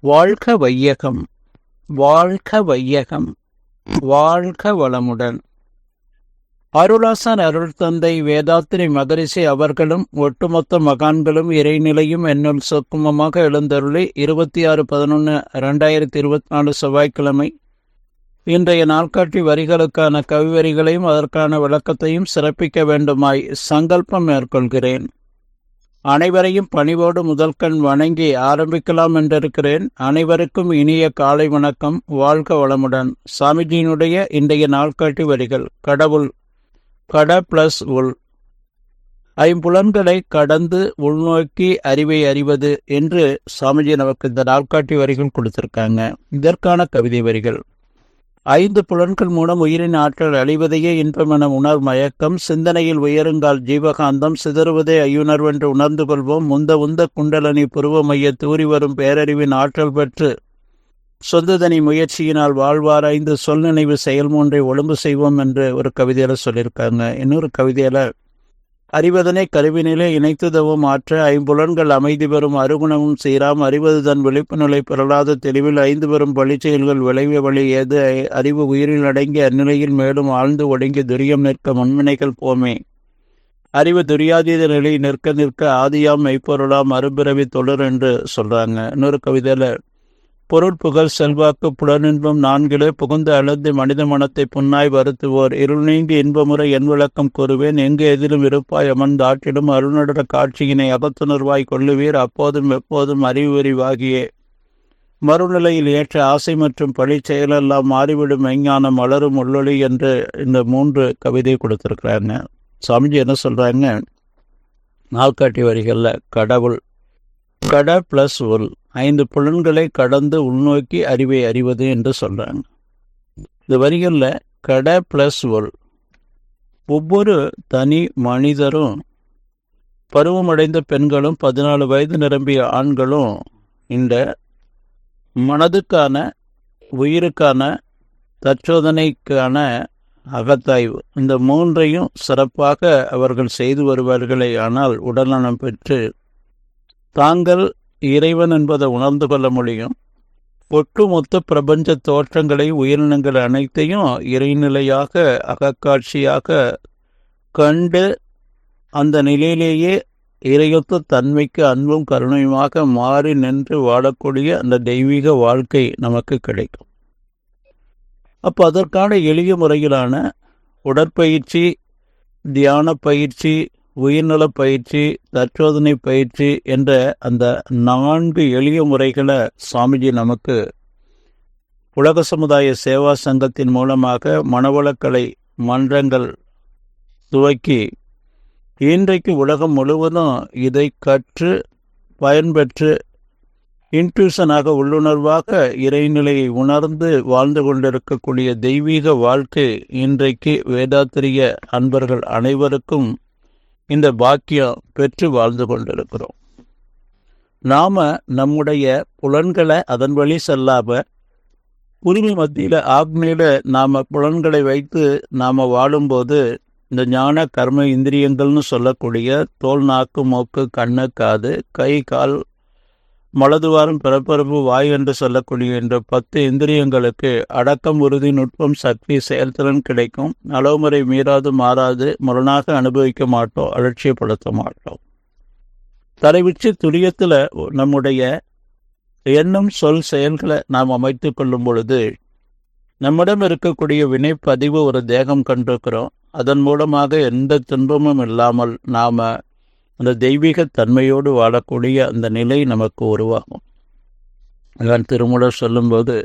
வாழ்க வையகம் வாழ்க வையகம் வாழ்க வளமுடன். அருளாசன் அருள் தந்தை வேதாத்திரி மகரிஷி அவர்களும் ஒட்டுமொத்த மகான்களும் இறைநிலையும் என்னுள் சொக்குமமாக எழுந்தருளி இருபத்தி ஆறு பதினொன்று ரெண்டாயிரத்தி இருபத்தி நாலு செவ்வாய்க்கிழமை. இன்றைய நாட்காட்டி வரிகளுக்கான கவிவரிகளையும் அதற்கான விளக்கத்தையும் சிறப்பிக்க வேண்டுமாய் சங்கல்பம் மேற்கொள்கிறேன். அனைவரையும் பணிவோடு முதல்கண் வணங்கி ஆரம்பிக்கலாம் என்றிருக்கிறேன். அனைவருக்கும் இனிய காலை வணக்கம். வாழ்க வளமுடன். சாமிஜியினுடைய இன்றைய நாள்காட்டி வரிகள். கடவுள் கட பிளஸ் உள். ஐம்புலன்களை கடந்து உள்நோக்கி அறிவை அறிவது என்று சாமிஜி நமக்கு இந்த நாள்காட்டி வரிகள் கொடுத்திருக்காங்க. இதற்கான கவிதை வரிகள். ஐந்து புலன்கள் மூலம் உயிரின் ஆற்றல் அழிவதையே இன்பமென உணர் மயக்கம். சிந்தனையில் உயருங்கால் ஜீவகாந்தம். சிதறுவதே ஐயுணர்வென்று உணர்ந்து கொள்வோம். முந்த உந்த குண்டலனி புருவ மைய தூறி வரும் பேரறிவின் ஆற்றல் பெற்று சொந்ததனி முயற்சியினால் வாழ்வாராய்ந்து சொல் நினைவு செயல் மூன்றை ஒழுங்கு செய்வோம் என்று ஒரு கவிதையில் சொல்லியிருக்காங்க. இன்னொரு கவிதையில் அறிவதனை கருவினிலே இணைத்துதவும் ஆற்ற ஐம்புலன்கள் அமைதி பெறும் அருகுணமும் சீராம் அறிவது தன் விழிப்பு நிலை பெறலாத தெளிவில் ஐந்து பெறும் பழிச்செயல்கள் விளைவு வழி ஏது அறிவு உயிரில் அடங்கி அந்நிலையில் மேலும் ஆழ்ந்து ஒடுங்கி துரியம் நிற்க முன்வினைகள் போமே. அறிவு துரியாதீத நிலை நிற்க நிற்க ஆதியாம் மெய்ப்பொருளாம் மறுபிறவி தொடர் என்று சொல்றாங்க. இன்னொரு கவிதையில பொருள் புகழ் செல்வாக்கு புலனின்பம் நான்கிலே புகுந்த அளந்து மனித மனத்தை புன்னாய் வருத்துவோர். இருள் நீங்கி இன்பமுறை என் விளக்கம் கூறுவேன். எங்கு எதிலும் இருப்பாய் அமர்ந்து ஆற்றிடும் அருணடர காட்சியினை அகத்துணர்வாய் கொள்ளுவீர். அப்போதும் எப்போதும் அறிவுறிவாகியே மறுநிலையில் ஏற்ற ஆசை மற்றும் பழி செயலெல்லாம் மாறிவிடும் மெஞ்ஞானம் மலரும் உள்ளொளி என்று இந்த மூன்று கவிதை கொடுத்துருக்குறாங்க. சாமிஜி என்ன சொல்கிறாங்க நாள்காட்டி வரிகளில் கடவுள் கட பிளஸ் உள் ஐந்து புலன்களை கடந்து உள்நோக்கி அறிவை அறிவது என்று சொல்றாங்க. இந்த வரிகளில் கட பிளஸ் உள் ஒவ்வொரு தனி மனிதரும் பருவமடைந்த பெண்களும் பதினாலு வயது நிரம்பிய ஆண்களும் இந்த மனதுக்கான உயிருக்கான தற்சோதனைக்கான அகத்தாய்வு. இந்த மூன்றையும் சிறப்பாக அவர்கள் செய்து வருவார்களே ஆனால் உடல்நலம் பெற்று தாங்கள் இறைவன் என்பதை உணர்ந்து கொள்ள முடியும். ஒட்டுமொத்த பிரபஞ்ச தோற்றங்களை உயிரினங்கள் அனைத்தையும் இறைநிலையாக அகக்காட்சியாக கண்டு அந்த நிலையிலேயே இறையொத்த தன்மைக்கு அன்பும் கருணையுமாக மாறி நின்று வாழக்கூடிய அந்த தெய்வீக வாழ்க்கை நமக்கு கிடைக்கும். அப்போ அதற்கான எளிய முறையிலான உடற்பயிற்சி தியான பயிற்சி உயிர்நல பயிற்சி தற்சோதனை பயிற்சி என்ற அந்த நான்கு எளிய முறைகளை சுவாமிஜி நமக்கு உலக சமுதாய சேவா சங்கத்தின் மூலமாக மனவளக்கலை மன்றங்கள் துவக்கி இன்றைக்கு உலகம் முழுவதும் இதை கற்று பயன்பெற்று இன்ட்யூஷனாக உள்ளுணர்வாக இறைநிலையை உணர்ந்து வாழ்ந்து கொண்டிருக்கக்கூடிய தெய்வீக வாழ்க்கை இன்றைக்கு வேதாத்திரிய அன்பர்கள் அனைவருக்கும் இந்த பாக்கியம் பெற்று வாழ்ந்து கொண்டிருக்கிறோம். நாம நம்முடைய புலன்களை அதன் வழி செல்லாம உரிமை மத்தியில் ஆக்னியில நாம புலன்களை வைத்து நாம வாழும்போது இந்த ஞான கர்ம இந்திரியங்கள்னு சொல்லக்கூடிய தோல் நாக்கு மூக்கு கண்ணு காது கை கால் மலதுவாரம் பிறப்பரப்பு வாய் என்று சொல்லக்கூடிய இந்த பத்து இந்திரியங்களுக்கு அடக்கம் உறுதி நுட்பம் சக்தி செயல்திறன் கிடைக்கும். அளவுமுறை மீறாது மாறாது முரணாக அனுபவிக்க மாட்டோம் அலட்சியப்படுத்த மாட்டோம் தலைவிச்சு துரியத்தில் நம்முடைய எண்ணம் சொல் செயல்களை நாம் அமைத்து கொள்ளும் பொழுது நம்மிடம் இருக்கக்கூடிய வினைப்பதிவு ஒரு தேகம் கண்டிருக்கிறோம். அதன் மூலமாக எந்த துன்பமும் இல்லாமல் நாம் அந்த தெய்வீக தன்மையோடு வாழக்கூடிய அந்த நிலை நமக்கு உருவாகும். அதான் திருமூலர் சொல்லும்போது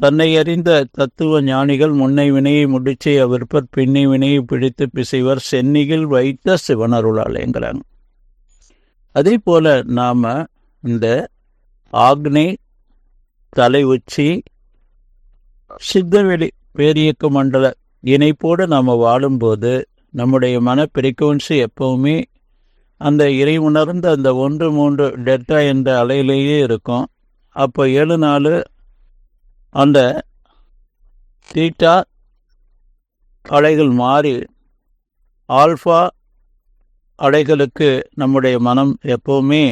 தன்னை அறிந்த தத்துவ ஞானிகள் முன்னை வினையை முடிச்சு அவிற்பர் பின்னை வினையை பிடித்து பிசைவர் சென்னியில் வைத்த சிவனருளாலேங்கிறாங்க அதே போல நாம் இந்த ஆக்னி தலை உச்சி சித்தவெளி பேரியக்க மண்டல இணைப்போடு நாம் வாழும்போது நம்முடைய மன பிரிக்குவன்சி எப்பவுமே அந்த இறை உணர்ந்த அந்த ஒன்று மூன்று டெல்டா என்ற அலையிலேயே இருக்கும். அப்போ ஏழு நாள் அந்த தீட்டா அலைகள் மாறி ஆல்ஃபா அலைகளுக்கு நம்முடைய மனம் எப்போவுமே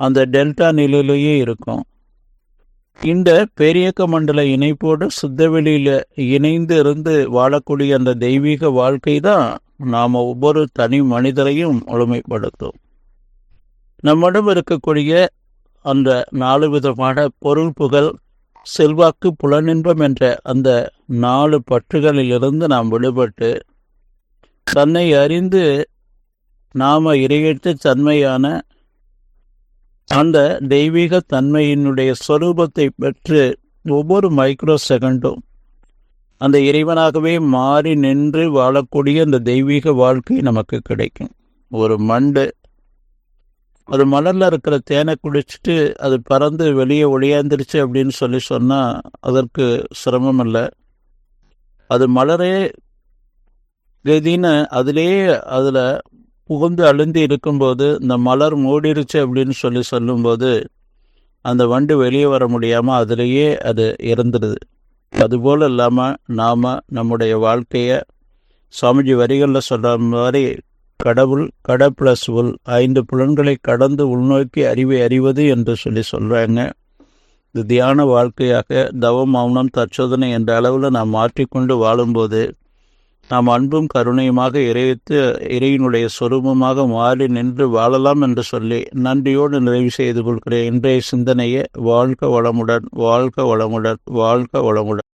அந்த டெல்டா நிலையிலேயே இருக்கும். இந்த பெரியக்க மண்டல இணைப்போடு சுத்தவெளியில் இணைந்து இருந்து வாழக்கூடிய அந்த தெய்வீக வாழ்க்கை தான் நாம் ஒவ்வொரு தனி மனிதரையும் முழுமைப்படுத்தும். நம்மிடம் இருக்கக்கூடிய அந்த நாலு விதமான பொருள் புகழ் செல்வாக்கு புலனின்பம் என்ற அந்த நாலு பற்றுகளிலிருந்து நாம் விடுபட்டு தன்னை அறிந்து நாம் இரையற்ற தன்மையான அந்த தெய்வீக தன்மையினுடைய சொரூபத்தை பெற்று ஒவ்வொரு மைக்ரோ செகண்டும் அந்த இறைவனாகவே மாறி நின்று வாழக்கூடிய அந்த தெய்வீக வாழ்க்கை நமக்கு கிடைக்கும். ஒரு மண்டு அது மலரில் இருக்கிற தேனை குடிச்சிட்டு அது பறந்து வெளியே ஒளியாந்துருச்சு அப்படின்னு சொல்லி சொன்னால் அதற்கு சிரமம் இல்லை அது மலரே கதின்னு அதிலேயே அதில் புகுந்து அழுந்தி இருக்கும்போது இந்த மலர் மூடிருச்சு அப்படின்னு சொல்லி சொல்லும்போது அந்த வண்டு வெளியே வர முடியாமல் அதிலேயே அது இறந்துடுது அதுபோல் இல்லாமல் நாம் நம்முடைய வாழ்க்கையை சுவாமிஜி வரிகளில் சொல்கிற மாதிரி கடவுள் கட ப்ளஸ் உள் ஐந்து புலன்களை கடந்து உள்நோக்கி அறிவை அறிவது என்று சொல்லி சொல்கிறாங்க இது தியான வாழ்க்கையாக தவம் மௌனம் தற்சோதனை என்ற அளவில் நாம் மாற்றிக்கொண்டு வாழும்போது நாம் அன்பும் கருணையுமாக இறைத்து இறையினுடைய சொரூபமாக மாறி நின்று வாழலாம் என்று சொல்லி நன்றியோடு நிறைவு செய்து கொள்கிறேன். இன்றைய சிந்தனையை வாழ்க வளமுடன் வாழ்க வளமுடன் வாழ்க வளமுடன்.